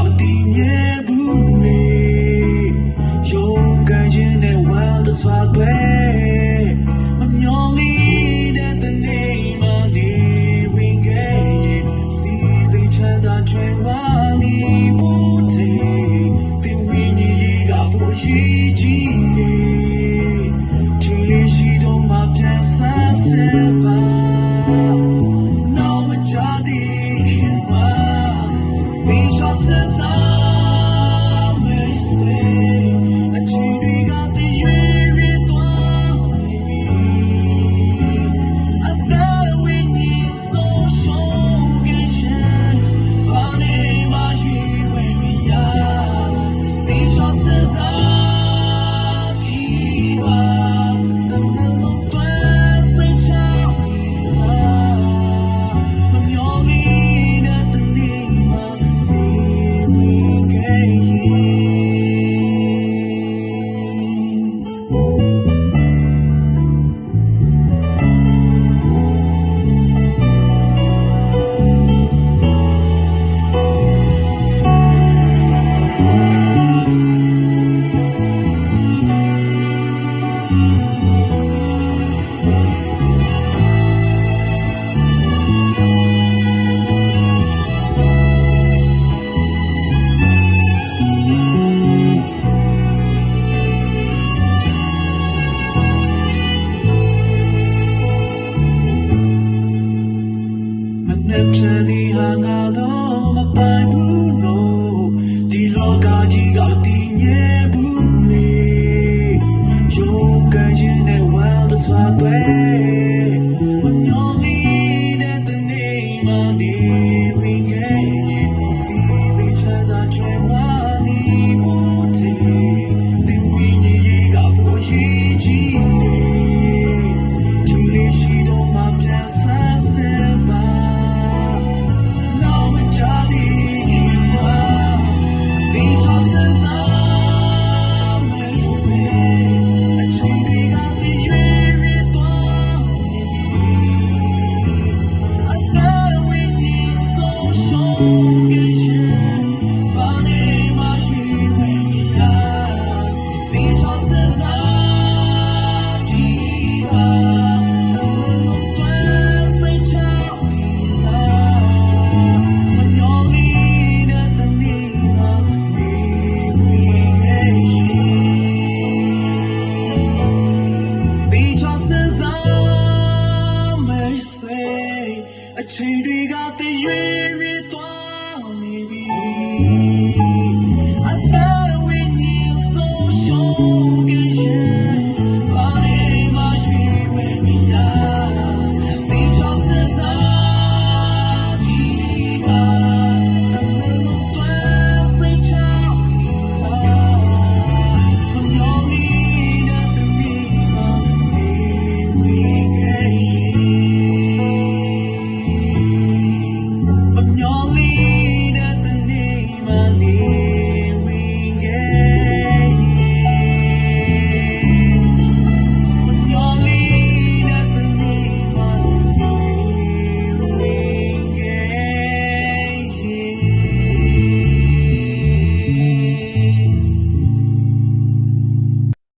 တော့တည်မြဲ လုံးမပိုင်ဘူးလို့ဒီလောကကြီးကတည်ငြိမ်ဘူးလေရုံးကန်ရင်နဲ့ဝမ်းသာသွဲ အချိန်တွေကတရွေ့ရွေ့သွား